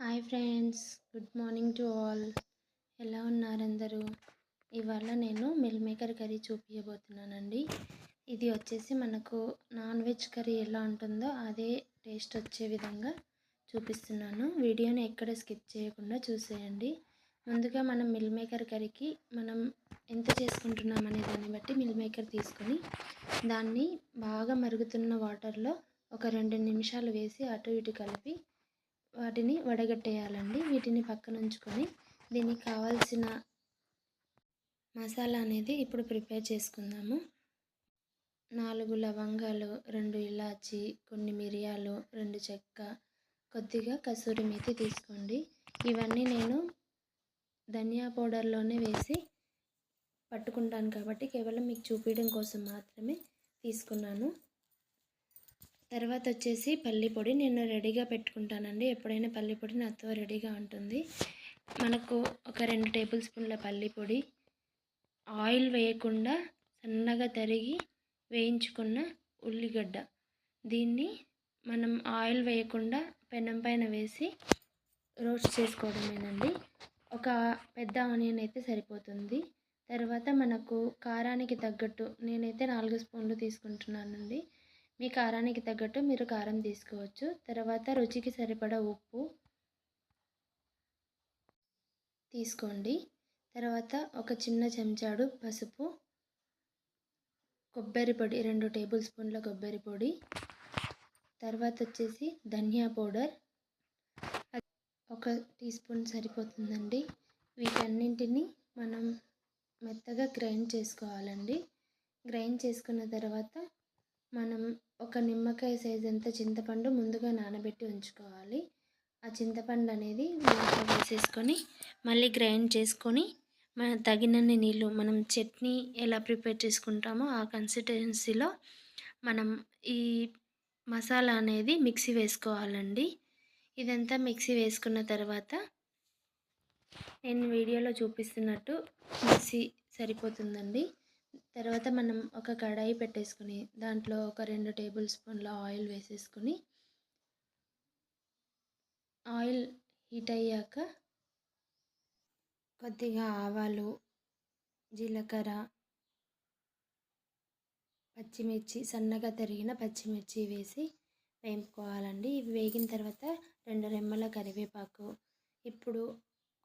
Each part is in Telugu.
Hi friends good morning to all. ఎలా ఉన్నారు అందరూ? ఇవాళ నేను మిల్ మేకర్ కర్రీ చూపించబోతున్నానండి ఇది వచ్చేసి మనకు నాన్ వెజ్ కర్రీ ఎలా ఉంటుందో అదే టేస్ట్ వచ్చే విధంగా చూపిస్తున్నాను. వీడియోని ఎక్కడ స్కిప్ చేయకుండా చూసేయండి. ముందుగా మనం మిల్ మేకర్ కర్రీకి మనం ఎంత చేసుకుంటున్నాం అనే దాన్ని బట్టి మిల్ మేకర్ తీసుకొని దాన్ని బాగా మరుగుతున్న వాటర్లో ఒక రెండు నిమిషాలు వేసి అటు ఇటు కలిపి వాటిని వడగట్టేయాలండి. వీటిని పక్కన ఉంచుకొని దీనికి కావాల్సిన మసాలా అనేది ఇప్పుడు ప్రిపేర్ చేసుకుందాము. నాలుగు లవంగాలు రెండు ఇలాచి కొన్ని మిరియాలు రెండు చెక్క కొద్దిగా కసూరి మేతి తీసుకోండి. ఇవన్నీ నేను ధనియా పౌడర్లోనే వేసి పట్టుకుంటాను కాబట్టి కేవలం మీకు చూపించడం కోసం మాత్రమే తీసుకున్నాను. తర్వాత వచ్చేసి పల్లి పొడి నేను రెడీగా పెట్టుకుంటానండి. ఎప్పుడైనా పల్లి పొడి నాతో రెడీగా ఉంటుంది. మనకు ఒక రెండు టేబుల్ స్పూన్ల పల్లి పొడి ఆయిల్ వేయకుండా సన్నగా తరిగి వేయించుకున్న ఉల్లిగడ్డ. దీన్ని మనం ఆయిల్ వేయకుండా పెనం పైన వేసి రోస్ట్ చేసుకోవడమేనండి. ఒక పెద్ద ఆనియన్ అయితే సరిపోతుంది. తర్వాత మనకు కారానికి తగ్గట్టు నేనైతే నాలుగు స్పూన్లు తీసుకుంటున్నానండి. మీ కారానికి తగ్గట్టు మీరు కారం తీసుకోవచ్చు. తర్వాత రుచికి సరిపడా ఉప్పు తీసుకోండి. తర్వాత ఒక చిన్న చెంచాడు పసుపు కొబ్బరి పొడి రెండు టేబుల్ స్పూన్ల కొబ్బరి పొడి. తర్వాత వచ్చేసి ధనియా పౌడర్. ఒక టీ స్పూన్ సరిపోతుందండి. వీటన్నింటినీ మనం మెత్తగా గ్రైండ్ చేసుకోవాలండి. గ్రైండ్ చేసుకున్న తర్వాత మనం ఒక నిమ్మకాయ సైజ్ అంత చింతపండు ముందుగా నానబెట్టి ఉంచుకోవాలి. ఆ చింతపండు అనేది దీంట్లో వేసేసుకొని మళ్ళీ గ్రైండ్ చేసుకొని మన తగినన్ని నీళ్ళు మనం చట్నీ ఎలా ప్రిపేర్ చేసుకుంటామో ఆ కన్సిస్టెన్సీలో మనం ఈ మసాలా అనేది మిక్సీ వేసుకోవాలండి. ఇదంతా మిక్సీ వేసుకున్న తర్వాత నేను వీడియోలో చూపిస్తున్నట్టు మిక్సీ సరిపోతుందండి. తర్వాత మనం ఒక కడాయి పెట్టేసుకుని దాంట్లో ఒక రెండు టేబుల్ స్పూన్ల ఆయిల్ వేసేసుకుని ఆయిల్ హీట్ అయ్యాక కొద్దిగా ఆవాలు జీలకర్ర పచ్చిమిర్చి సన్నగా తరిగిన పచ్చిమిర్చి వేసి వేపుకోవాలండి ఇవి వేగిన తర్వాత రెండు రెమ్మల కరివేపాకు ఇప్పుడు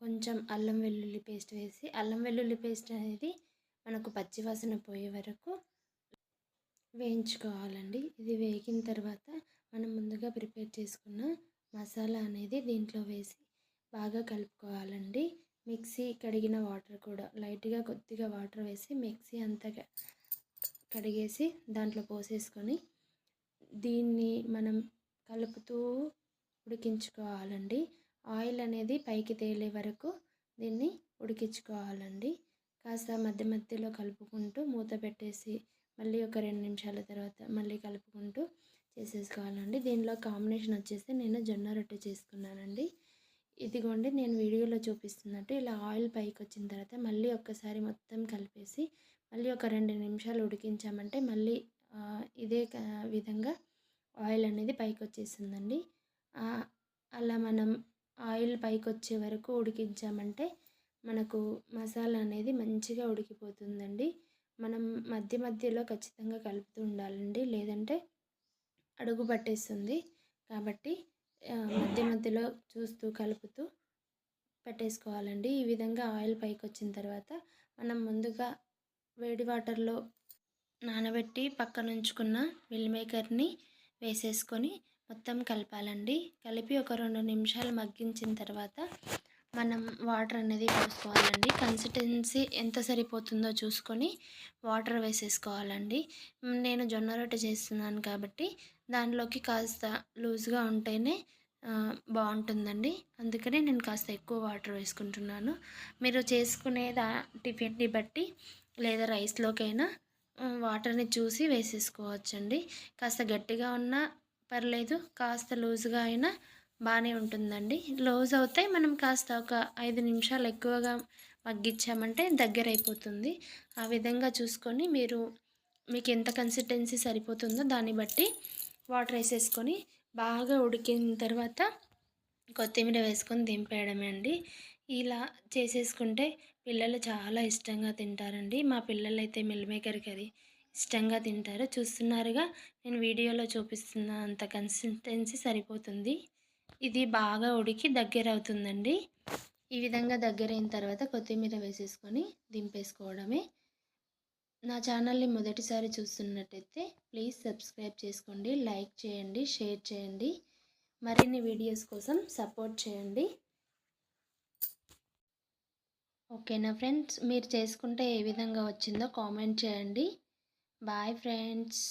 కొంచెం అల్లం వెల్లుల్లి పేస్ట్ వేసి అల్లం వెల్లుల్లి పేస్ట్ అనేది మనకు పచ్చివాసన పోయే వరకు వేయించుకోవాలండి. ఇది వేగిన తర్వాత మనం ముందుగా ప్రిపేర్ చేసుకున్న మసాలా అనేది దీంట్లో వేసి బాగా కలుపుకోవాలండి. మిక్సీ కడిగిన వాటర్ కూడా లైట్గా కొద్దిగా వాటర్ వేసి మిక్సీ అంతా కడిగేసి దాంట్లో పోసేసుకొని దీన్ని మనం కలుపుతూ ఉడికించుకోవాలండి. ఆయిల్ అనేది పైకి తేలే వరకు దీన్ని ఉడికించుకోవాలండి. కాస్త మధ్య మధ్యలో కలుపుకుంటూ మూత పెట్టేసి మళ్ళీ ఒక రెండు నిమిషాల తర్వాత మళ్ళీ కలుపుకుంటూ చేసేసుకోవాలండి. దీనిలో కాంబినేషన్ వచ్చేసి నేను జొన్న రొట్టె చేసుకున్నానండి. ఇదిగోండి నేను వీడియోలో చూపిస్తున్నట్టు ఇలా ఆయిల్ పైకి వచ్చిన తర్వాత మళ్ళీ ఒక్కసారి మొత్తం కలిపేసి మళ్ళీ ఒక రెండు నిమిషాలు ఉడికించామంటే మళ్ళీ ఇదే విధంగా ఆయిల్ అనేది పైకి వచ్చేసిందండి. అలా మనం ఆయిల్ పైకి వచ్చే వరకు ఉడికించామంటే మనకు మసాలా అనేది మంచిగా ఉడికిపోతుందండి. మనం మధ్య మధ్యలో ఖచ్చితంగా కలుపుతూ ఉండాలండి. లేదంటే అడుగు పట్టేస్తుంది. కాబట్టి మధ్య మధ్యలో చూస్తూ కలుపుతూ పెట్టేసుకోవాలండి. ఈ విధంగా ఆయిల్ పైకి వచ్చిన తర్వాత మనం ముందుగా వేడి వాటర్లో నానబెట్టి పక్కన ఉంచుకున్న మిల్ మేకర్ని వేసేసుకొని మొత్తం కలపాలండి. కలిపి ఒక రెండు నిమిషాలు మగ్గించిన తర్వాత మనం వాటర్ అనేది పోసుకోవాలండి కన్సిస్టెన్సీ ఎంత సరిపోతుందో చూసుకొని వాటర్ వేసేసుకోవాలండి. నేను జొన్న రొట్టె చేస్తున్నాను కాబట్టి దానిలోకి కాస్త లూజ్గా ఉంటేనే బాగుంటుందండి. అందుకనే నేను కాస్త ఎక్కువ వాటర్ వేసుకుంటున్నాను. మీరు చేసుకునే దా టిఫిన్ని బట్టి లేదా రైస్లోకైనా వాటర్ని చూసి వేసేసుకోవచ్చండి. కాస్త గట్టిగా ఉన్నా పర్లేదు కాస్త లూజ్గా అయినా బాగానే ఉంటుందండి. లోజ్ అవుతాయి మనం కాస్త ఒక ఐదు నిమిషాలు ఎక్కువగా మగ్గించామంటే దగ్గర అయిపోతుంది ఆ విధంగా చూసుకొని మీరు మీకు ఎంత కన్సిస్టెన్సీ సరిపోతుందో దాన్ని బట్టి వాటర్ వేసేసుకొని బాగా ఉడికిన తర్వాత కొత్తిమీర వేసుకొని దింపేయడమే అండి. ఇలా చేసేసుకుంటే పిల్లలు చాలా ఇష్టంగా తింటారండి. మా పిల్లలు అయితే మిల్మేకర్ కర్రీ ఇష్టంగా తింటారు. చూస్తున్నారుగా నేను వీడియోలో చూపిస్తున్న అంత కన్సిస్టెన్సీ సరిపోతుంది. ఇది బాగా ఉడికి దగ్గర అవుతుందండి ఈ విధంగా దగ్గర అయిన తర్వాత కొత్తిమీర వేసేసుకొని దింపేసుకోవడమే. నా ఛానల్ని మొదటిసారి చూస్తున్నట్టయితే ప్లీజ్ సబ్స్క్రైబ్ చేసుకోండి లైక్ చేయండి షేర్ చేయండి. మరిన్ని వీడియోస్ కోసం సపోర్ట్ చేయండి. ఓకేనా ఫ్రెండ్స్? మీరు చేసుకుంటే ఏ విధంగా వచ్చిందో కామెంట్ చేయండి. Bye friends.